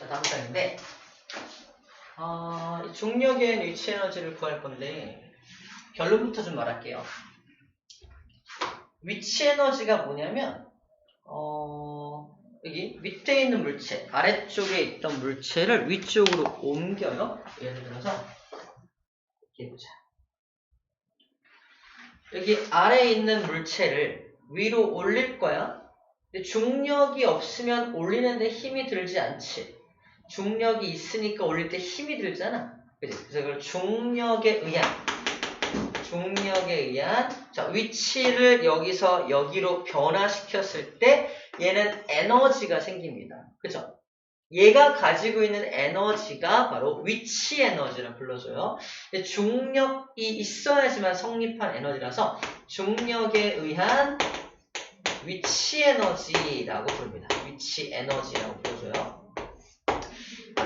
자, 다음 장인데, 어, 이 중력의 위치 에너지를 구할 건데, 결론부터 좀 말할게요. 위치 에너지가 뭐냐면, 어, 여기 밑에 있는 물체, 아래쪽에 있던 물체를 위쪽으로 옮겨요. 예를 들어서, 이렇게 보자. 여기 아래에 있는 물체를 위로 올릴 거야. 근데 중력이 없으면 올리는데 힘이 들지 않지. 중력이 있으니까 올릴 때 힘이 들잖아. 그지? 그래서 그걸 중력에 의한, 중력에 의한, 자, 위치를 여기서 여기로 변화시켰을 때 얘는 에너지가 생깁니다. 그죠? 얘가 가지고 있는 에너지가 바로 위치 에너지라 불러줘요. 중력이 있어야지만 성립한 에너지라서 중력에 의한 위치 에너지라고 부릅니다. 위치 에너지라고 불러줘요.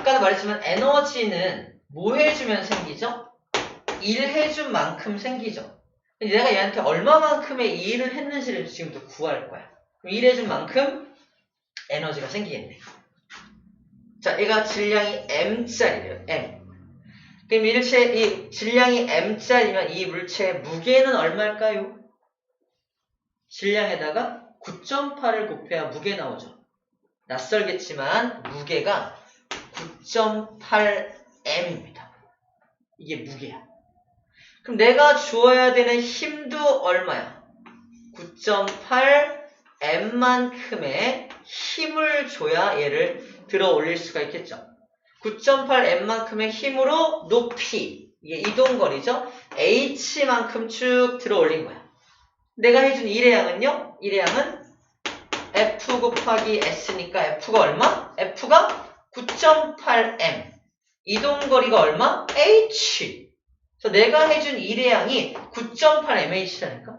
아까도 말했지만 에너지는 뭐 해주면 생기죠? 일 해준 만큼 생기죠. 내가 얘한테 얼마만큼의 일을 했는지를 지금부터 구할 거야. 그럼 일 해준 만큼 에너지가 생기겠네. 자, 얘가 질량이 m짜리래요. m. 그럼 일체 이 질량이 m짜리면 이 물체의 무게는 얼마일까요? 질량에다가 9.8을 곱해야 무게 나오죠. 낯설겠지만 무게가 9.8m입니다. 이게 무게야. 그럼 내가 주어야 되는 힘도 얼마야? 9.8m만큼의 힘을 줘야 얘를 들어 올릴 수가 있겠죠. 9.8m만큼의 힘으로 높이, 이게 이동거리죠. h만큼 쭉 들어 올린 거야. 내가 해준 일의 양은요? 일의 양은 f 곱하기 s니까 f가 얼마? f가 9.8m. 이동거리가 얼마? h. 그래서 내가 해준 일의 양이 9.8mh라니까?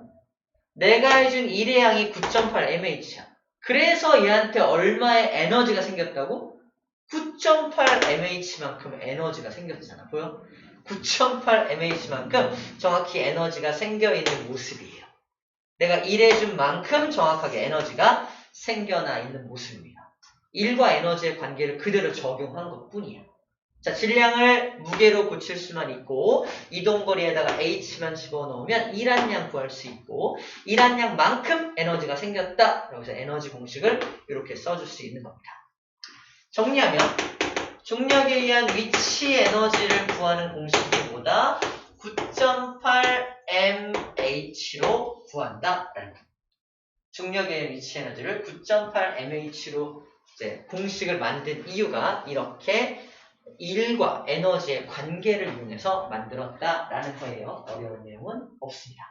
내가 해준 일의 양이 9.8mh야. 그래서 얘한테 얼마의 에너지가 생겼다고? 9.8mh만큼 에너지가 생겼잖아. 보여? 9.8mh만큼 정확히 에너지가 생겨있는 모습이에요. 내가 일해준 만큼 정확하게 에너지가 생겨나 있는 모습입니다. 일과 에너지의 관계를 그대로 적용한 것 뿐이야. 자, 질량을 무게로 고칠 수만 있고 이동거리에다가 h만 집어넣으면 일한 양 구할 수 있고 일한 양만큼 에너지가 생겼다. 여기서 에너지 공식을 이렇게 써줄 수 있는 겁니다. 정리하면 중력에 의한 위치 에너지를 구하는 공식이 뭐다? 9.8mh로 구한다. 중력에 의한 위치 에너지를 9.8mh로 이제 공식을 만든 이유가 이렇게 일과 에너지의 관계를 이용해서 만들었다라는 거예요. 어려운 내용은 없습니다.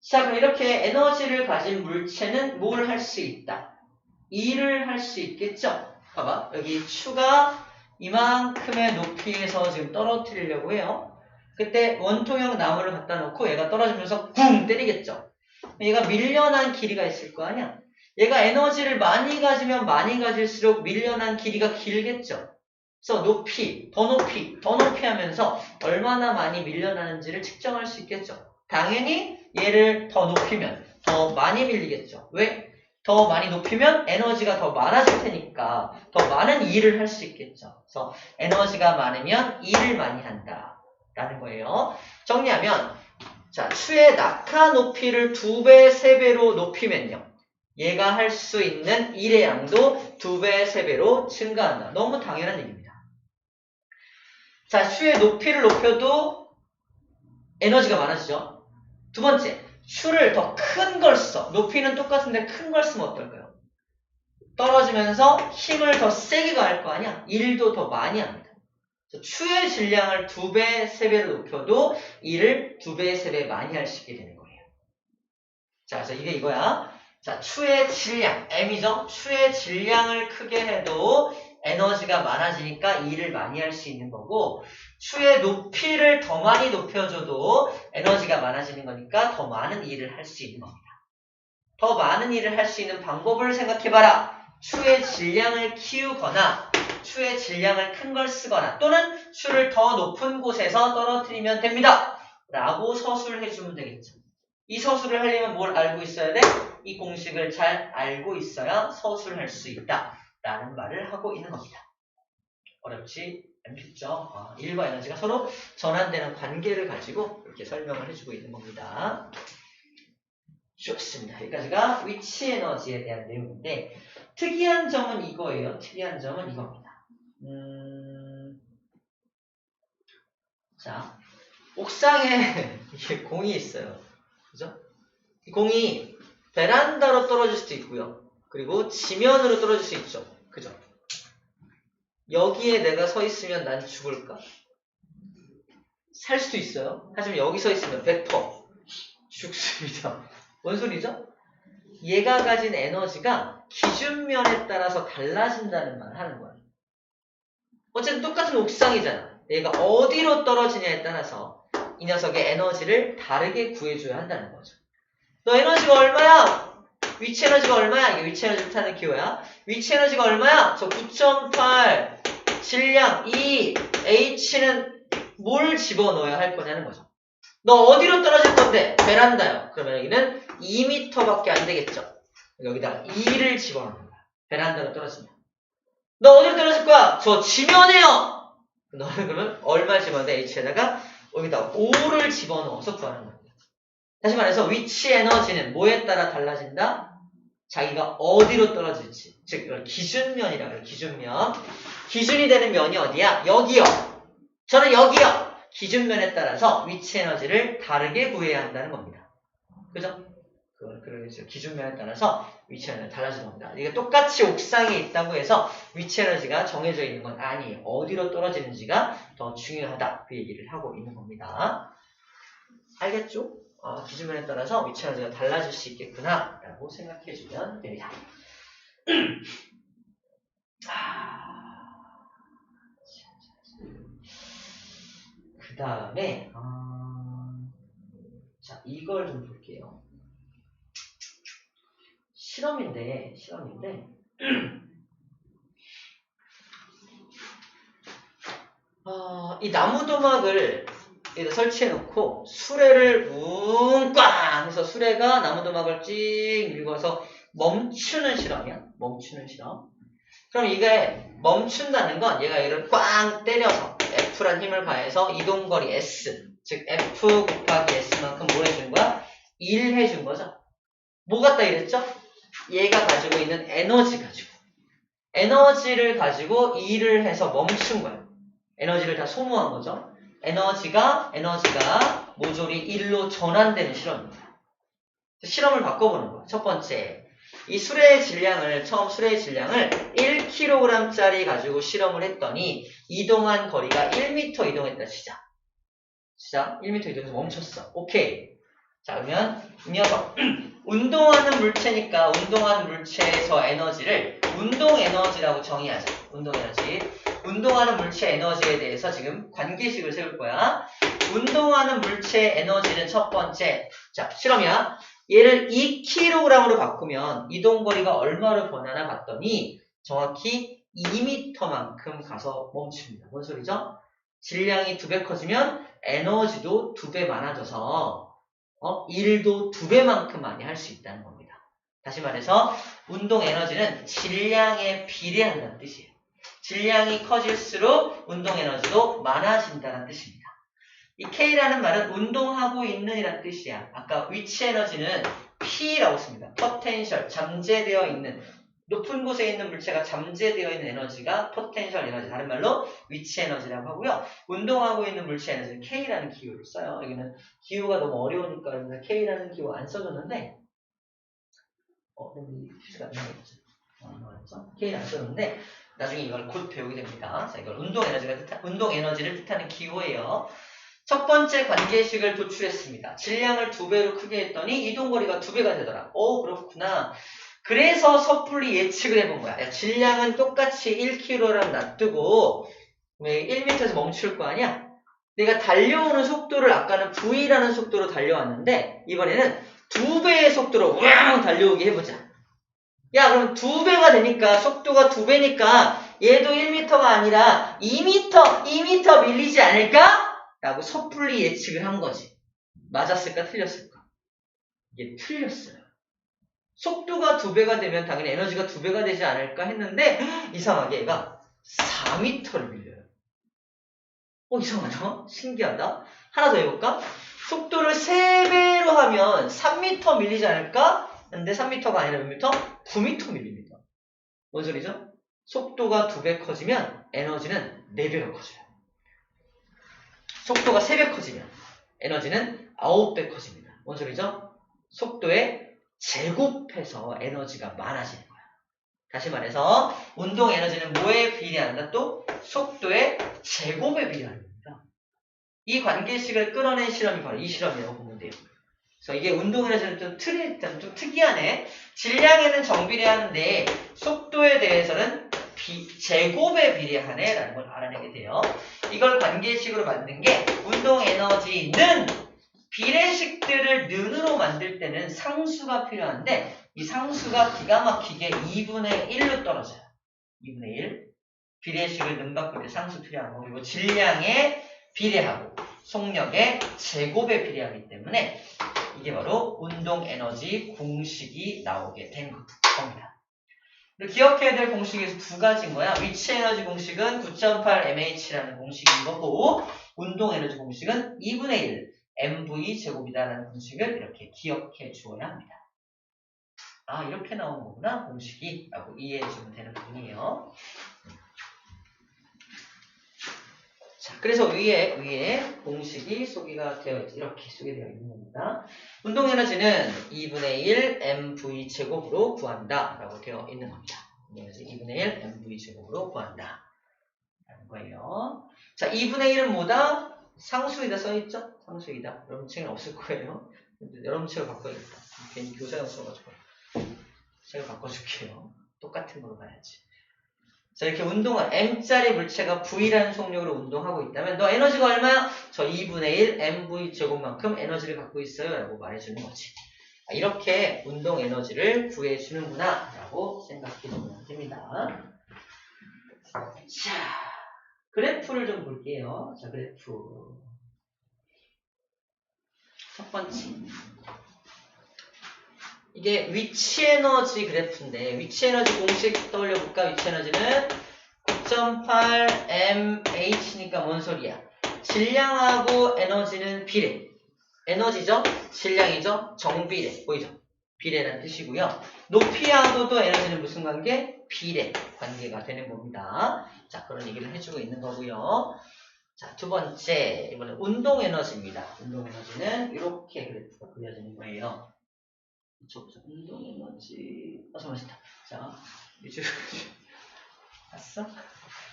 자, 그럼 이렇게 에너지를 가진 물체는 뭘 할 수 있다? 일을 할 수 있겠죠? 봐봐. 여기 추가 이만큼의 높이에서 지금 떨어뜨리려고 해요. 그때 원통형 나무를 갖다 놓고 얘가 떨어지면서 쿵 때리겠죠? 얘가 밀려난 길이가 있을 거 아니야? 얘가 에너지를 많이 가지면 많이 가질수록 밀려난 길이가 길겠죠? 그래서 높이, 더 높이, 더 높이 하면서 얼마나 많이 밀려나는지를 측정할 수 있겠죠? 당연히 얘를 더 높이면 더 많이 밀리겠죠? 왜? 더 많이 높이면 에너지가 더 많아질 테니까 더 많은 일을 할 수 있겠죠. 그래서 에너지가 많으면 일을 많이 한다. 라는 거예요. 정리하면 자 추의 낙하 높이를 두 배, 세 배로 높이면요. 얘가 할 수 있는 일의 양도 두 배, 세 배로 증가한다. 너무 당연한 얘기입니다. 자, 추의 높이를 높여도 에너지가 많아지죠. 두 번째, 추를 더 큰 걸 써. 높이는 똑같은데 큰 걸 쓰면 어떨까요? 떨어지면서 힘을 더 세게 가할 거 아니야? 일도 더 많이 합니다. 추의 질량을 두 배, 세 배로 높여도 일을 두 배, 세 배 많이 할 수 있게 되는 거예요. 자, 그래서 이게 이거야. 자, 추의 질량, M이죠? 추의 질량을 크게 해도 에너지가 많아지니까 일을 많이 할 수 있는 거고 추의 높이를 더 많이 높여줘도 에너지가 많아지는 거니까 더 많은 일을 할 수 있는 겁니다. 더 많은 일을 할 수 있는 방법을 생각해봐라. 추의 질량을 키우거나 추의 질량을 큰 걸 쓰거나 또는 추를 더 높은 곳에서 떨어뜨리면 됩니다. 라고 서술해주면 되겠죠. 이 서술을 하려면 뭘 알고 있어야 돼? 이 공식을 잘 알고 있어야 서술할 수 있다. 라는 말을 하고 있는 겁니다. 어렵지 않겠죠? 아, 일과 에너지가 서로 전환되는 관계를 가지고 이렇게 설명을 해주고 있는 겁니다. 좋습니다. 여기까지가 위치 에너지에 대한 내용인데 특이한 점은 이거예요. 특이한 점은 이겁니다. 음, 자, 옥상에 이게 공이 있어요. 그죠? 이 공이 베란다로 떨어질 수도 있고요. 그리고 지면으로 떨어질 수 있죠. 그죠? 여기에 내가 서 있으면 난 죽을까? 살 수도 있어요. 하지만 여기 서 있으면 100% 죽습니다. 뭔 소리죠? 얘가 가진 에너지가 기준면에 따라서 달라진다는 말을 하는 거예요. 어쨌든 똑같은 옥상이잖아. 얘가 어디로 떨어지냐에 따라서 이 녀석의 에너지를 다르게 구해줘야 한다는 거죠. 너 에너지가 얼마야? 위치 에너지가 얼마야? 이게 위치 에너지 뜻하는 기호야. 위치 에너지가 얼마야? 저 9.8 질량 E H는 뭘 집어넣어야 할 거냐는 거죠. 너 어디로 떨어질 건데? 베란다요. 그러면 여기는 2m밖에 안 되겠죠. 여기다 2를 집어넣는 거야. 베란다로 떨어지면. 너 어디로 떨어질 거야? 저 지면에요. 너는 그러면 얼마 집어넣는데 H에다가 여기다 5를 집어넣어서 구하는 겁니다. 다시 말해서 위치 에너지는 뭐에 따라 달라진다? 자기가 어디로 떨어질지. 즉, 이걸 기준면이라고 해요. 기준면. 기준이 되는 면이 어디야? 여기요. 저는 여기요. 기준면에 따라서 위치 에너지를 다르게 구해야 한다는 겁니다. 그죠? 그러겠죠. 기준면에 따라서 위치 에너지가 달라지는 겁니다. 이게 똑같이 옥상에 있다고 해서 위치 에너지가 정해져 있는 건 아니에요. 어디로 떨어지는지가 더 중요하다. 그 얘기를 하고 있는 겁니다. 알겠죠? 어, 기준면에 따라서 위치 에너지가 달라질 수 있겠구나 라고 생각해 주면 됩니다. 그 다음에 자 이걸 좀 볼게요. 실험인데 실험인데 어, 이 나무 도막을 여기다 설치해 놓고 수레를 웅꽝 해서 수레가 나무 도막을 찍 밀고서 멈추는 실험이야. 멈추는 실험. 그럼 이게 멈춘다는 건 얘가 얘를 꽝 때려서 F란 힘을 가해서 이동거리 S 즉 F 곱하기 S만큼 뭘 해준 거야? 1 해준 거죠. 뭐 갖다 이랬죠? 얘가 가지고 있는 에너지 가지고 에너지를 가지고 2를 해서 멈춘 거야. 에너지를 다 소모한 거죠. 에너지가 에너지가 모조리 1로 전환되는 실험입니다. 실험을 바꿔보는 거야. 첫 번째, 이 수레의 질량을 처음 수레의 질량을 1kg짜리 가지고 실험을 했더니 이동한 거리가 1m 이동했다 치자. 시작. 1m 이동해서 멈췄어. 오케이. 자 그러면 이 녀석 운동하는 물체니까 운동하는 물체에서 에너지를 운동 에너지라고 정의하자. 운동 에너지. 운동하는 물체 에너지에 대해서 지금 관계식을 세울 거야. 운동하는 물체 에너지는 첫 번째. 자, 실험이야. 얘를 2kg으로 바꾸면 이동거리가 얼마로 변하나 봤더니 정확히 2m만큼 가서 멈춥니다. 뭔 소리죠? 질량이 두 배 커지면 에너지도 두 배 많아져서 어? 일도 두 배만큼 많이 할 수 있다는 겁니다. 다시 말해서 운동 에너지는 질량에 비례한다는 뜻이에요. 질량이 커질수록 운동 에너지도 많아진다는 뜻입니다. 이 K라는 말은 운동하고 있는 이란 뜻이야. 아까 위치 에너지는 P라고 씁니다. 포텐셜, 잠재되어 있는 높은 곳에 있는 물체가 잠재되어 있는 에너지가 포텐셜 에너지, 다른 말로 위치 에너지라고 하고요. 운동하고 있는 물체 에너지는 K라는 기호를 써요. 여기는 기호가 너무 어려우니까 K라는 기호 안 써줬는데 어, 여기 표시가 안 나왔죠. 안 나왔죠? K는 안 써줬는데 나중에 이걸 곧 배우게 됩니다. 자, 이걸 운동 에너지가 뜻하, 운동 에너지를 뜻하는 기호예요. 첫 번째 관계식을 도출했습니다. 질량을 두 배로 크게 했더니 이동거리가 두 배가 되더라. 오, 그렇구나. 그래서 섣불리 예측을 해본 거야. 야, 질량은 똑같이 1kg랑 놔두고 왜 1m에서 멈출 거 아니야? 내가 달려오는 속도를 아까는 V라는 속도로 달려왔는데 이번에는 두 배의 속도로 왕 달려오게 해보자. 야 그럼 두 배가 되니까 속도가 두 배니까 얘도 1m가 아니라 2m, 2m 밀리지 않을까? 라고 섣불리 예측을 한 거지. 맞았을까 틀렸을까? 이게 틀렸어요. 속도가 두 배가 되면 당연히 에너지가 두 배가 되지 않을까 했는데 이상하게 얘가 4m를 밀려요. 어 이상하다. 신기하다. 하나 더 해볼까? 속도를 3배로 하면 3m 밀리지 않을까? 근데 3m가 아니라 몇 m? 9m 밀립니다. 뭔 소리죠? 속도가 2배 커지면 에너지는 4배가 커져요. 속도가 3배 커지면 에너지는 9배 커집니다. 뭔 소리죠? 속도의 제곱해서 에너지가 많아지는 거야. 다시 말해서 운동 에너지는 뭐에 비례한다? 또 속도의 제곱에 비례합니다. 이 관계식을 끌어낸 실험이 바로 이 실험이라고 보면 돼요. 그래서 이게 운동 에너지는 좀, 틀이, 좀 특이하네. 질량에는 정비례하는데 속도에 대해서는 비, 제곱에 비례하네 라는 걸 알아내게 돼요. 이걸 관계식으로 만든 게 운동 에너지는 비례식들을 는으로 만들 때는 상수가 필요한데 이 상수가 기가 막히게 2분의 1로 떨어져요. 2분의 1. 비례식을 는 바꿀 때 상수 필요한 거 그리고 질량에 비례하고 속력의 제곱에 비례하기 때문에 이게 바로 운동 에너지 공식이 나오게 된 겁니다. 기억해야 될 공식에서 두 가지인 거야. 위치 에너지 공식은 9.8mh라는 공식인 거고 운동 에너지 공식은 2분의 1 mv 제곱이다라는 공식을 이렇게 기억해 주어야 합니다. 아 이렇게 나오는 거구나 공식이 라고 이해해 주면 되는 부분이에요. 자, 그래서 위에, 위에 공식이 소개가 되어, 이렇게 소개되어 있는 겁니다. 운동 에너지는 2분의 1 mv 제곱으로 구한다. 라고 되어 있는 겁니다. 그래서 2분의 1 mv 제곱으로 구한다. 라는 거예요. 자, 2분의 1은 뭐다? 상수이다 써있죠? 상수이다. 여러분 책은 없을 거예요. 여러분 책을 바꿔야겠다. 괜히 교사형 써가지고. 책을 바꿔줄게요. 똑같은 걸로 가야지. 자, 이렇게 운동을 M짜리 물체가 V라는 속력으로 운동하고 있다면 너 에너지가 얼마야? 저 2분의 1 MV 제곱만큼 에너지를 갖고 있어요. 라고 말해주는 거지. 이렇게 운동 에너지를 구해주는구나. 라고 생각해주면 됩니다. 자, 그래프를 좀 볼게요. 자, 그래프. 첫 번째. 이게 위치 에너지 그래프인데 위치 에너지 공식 떠올려 볼까? 위치 에너지는 9.8mh니까 뭔 소리야? 질량하고 에너지는 비례. 에너지죠? 질량이죠? 정비례. 보이죠? 비례라는 뜻이고요. 높이하고도 에너지는 무슨 관계? 비례 관계가 되는 겁니다. 자, 그런 얘기를 해주고 있는 거고요. 자, 두 번째, 이번에 운동 에너지입니다. 운동 에너지는 이렇게 그래프가 그려지는 거예요. 그쵸, 그쵸. 운동 에너지. 아, 잠깐만, 자, 이제, 봤어?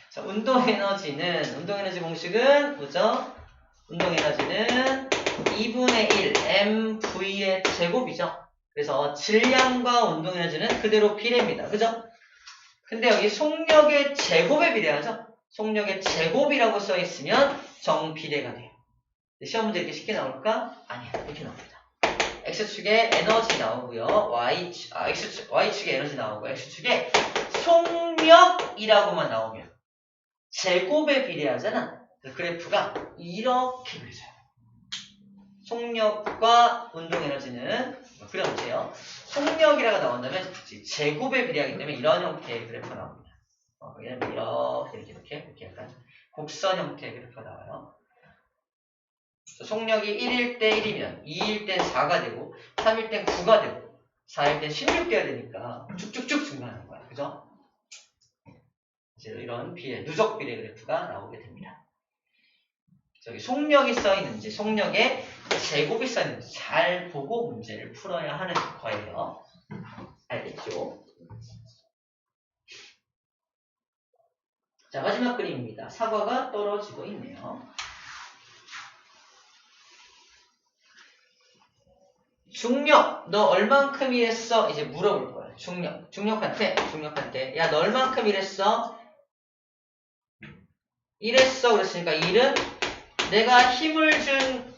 자, 운동 에너지는, 운동 에너지 공식은 뭐죠? 운동 에너지는 2분의 1 mv의 제곱이죠. 그래서 질량과 운동 에너지는 그대로 비례입니다. 그죠? 근데 여기 속력의 제곱에 비례하죠? 속력의 제곱이라고 써 있으면 정비례가 돼요. 시험 문제 이렇게 쉽게 나올까? 아니야. 이렇게 나옵니다. X축에 에너지 나오고요. Y축, 아, X축, Y축에 에너지 나오고 X축에 속력이라고만 나오면 제곱에 비례하잖아. 그 그래프가 이렇게 그려져요. 속력과 운동 에너지는 그려보세요. 속력이라고 나온다면 제곱에 비례하기 때문에 이런 형태의 그래프가 나옵니다. 어, 왜냐면 이렇게 이렇게 이렇게 이렇게 약간 곡선 형태의 그래프가 나와요. 속력이 1일 때 1이면 2일 때 4가 되고 3일 때 9가 되고 4일 때 16개가 되니까 쭉쭉쭉 증가하는 거야. 그죠? 이제 이런 비례, 누적 비례 그래프가 나오게 됩니다. 저기 속력이 써있는지 속력에 제곱이 써있는지 잘 보고 문제를 풀어야 하는 거예요. 알겠죠? 자 마지막 그림입니다. 사과가 떨어지고 있네요. 중력 너 얼만큼 일했어? 이제 물어볼 거야. 중력 중력한테 중력한테 야 너 얼만큼 일했어? 일했어 그랬으니까 일은 내가 힘을 준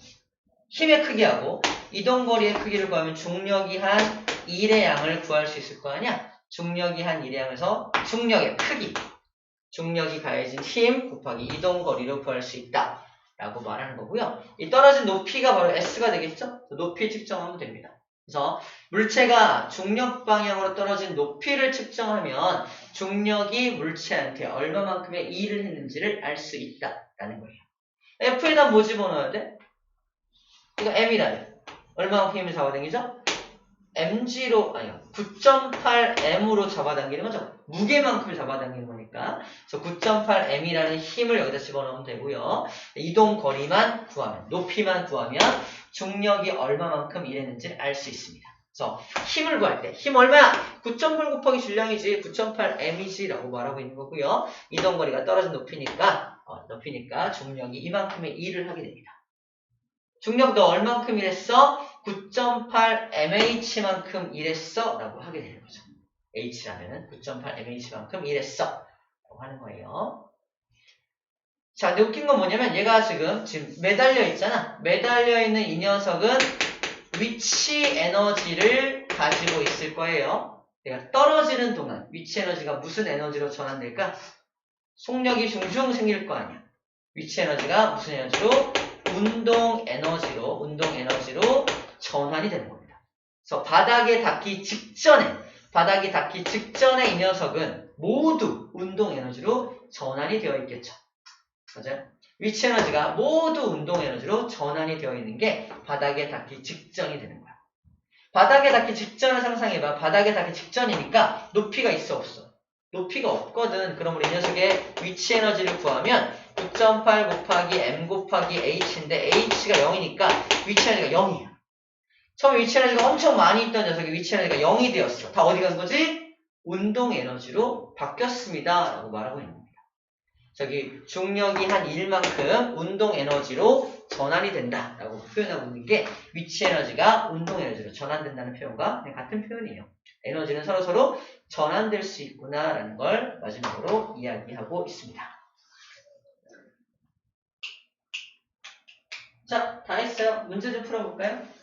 힘의 크기하고 이동거리의 크기를 구하면 중력이 한 1의 양을 구할 수 있을 거 아니야? 중력이 한 1의 양에서 중력의 크기 중력이 가해진 힘 곱하기 이동 거리로 구할 수 있다 라고 말하는 거고요 이 떨어진 높이가 바로 S가 되겠죠? 높이 측정하면 됩니다 그래서 물체가 중력 방향으로 떨어진 높이를 측정하면 중력이 물체한테 얼마만큼의 일을 했는지를 알 수 있다라는 거예요. F에다 뭐 집어넣어야 돼? 이거 M이라요. 얼마만큼 힘을 잡아당기죠? Mg로 아니요 9.8m으로 잡아당기는 거죠. 무게만큼을 잡아당기는 거니까. 그래서 9.8m이라는 힘을 여기다 집어넣으면 되고요. 이동 거리만 구하면 높이만 구하면 중력이 얼마만큼 일했는지 알 수 있습니다. 그래서 힘을 구할 때 힘 얼마야? 9.8 곱하기 질량이지 9.8m이지라고 말하고 있는 거고요. 이동 거리가 떨어진 높이니까 어, 높이니까 중력이 이만큼의 일을 하게 됩니다. 중력도 얼만큼 일했어? 9.8mh만큼 일했어 라고 하게 되는 거죠. h라면 9.8mh만큼 일했어 라고 하는 거예요. 자, 근데 웃긴 건 뭐냐면 얘가 지금 지금 매달려 있잖아. 매달려 있는 이 녀석은 위치 에너지를 가지고 있을 거예요. 내가 떨어지는 동안 위치 에너지가 무슨 에너지로 전환될까? 속력이 슝슝 생길 거 아니야. 위치 에너지가 무슨 에너지로? 운동 에너지로, 운동 에너지로 전환이 되는 겁니다. 그래서 바닥에 닿기 직전에, 바닥이 닿기 직전에 이 녀석은 모두 운동 에너지로 전환이 되어 있겠죠. 맞아요? 위치 에너지가 모두 운동 에너지로 전환이 되어 있는 게 바닥에 닿기 직전이 되는 거야. 바닥에 닿기 직전을 상상해봐. 바닥에 닿기 직전이니까 높이가 있어 없어? 높이가 없거든. 그러면 이 녀석의 위치 에너지를 구하면 9.8 곱하기 m 곱하기 h인데 h가 0이니까 위치 에너지가 0이야. 처음에 위치 에너지가 엄청 많이 있던 녀석이 위치 에너지가 0이 되었어. 다 어디 간 거지? 운동 에너지로 바뀌었습니다. 라고 말하고 있는 겁니다. 저기 중력이 한 1만큼 운동 에너지로 전환이 된다. 라고 표현하고 있는 게 위치 에너지가 운동 에너지로 전환된다는 표현과 같은 표현이에요. 에너지는 서로서로 전환될 수 있구나 라는 걸 마지막으로 이야기하고 있습니다. 자, 다 했어요. 문제 좀 풀어볼까요?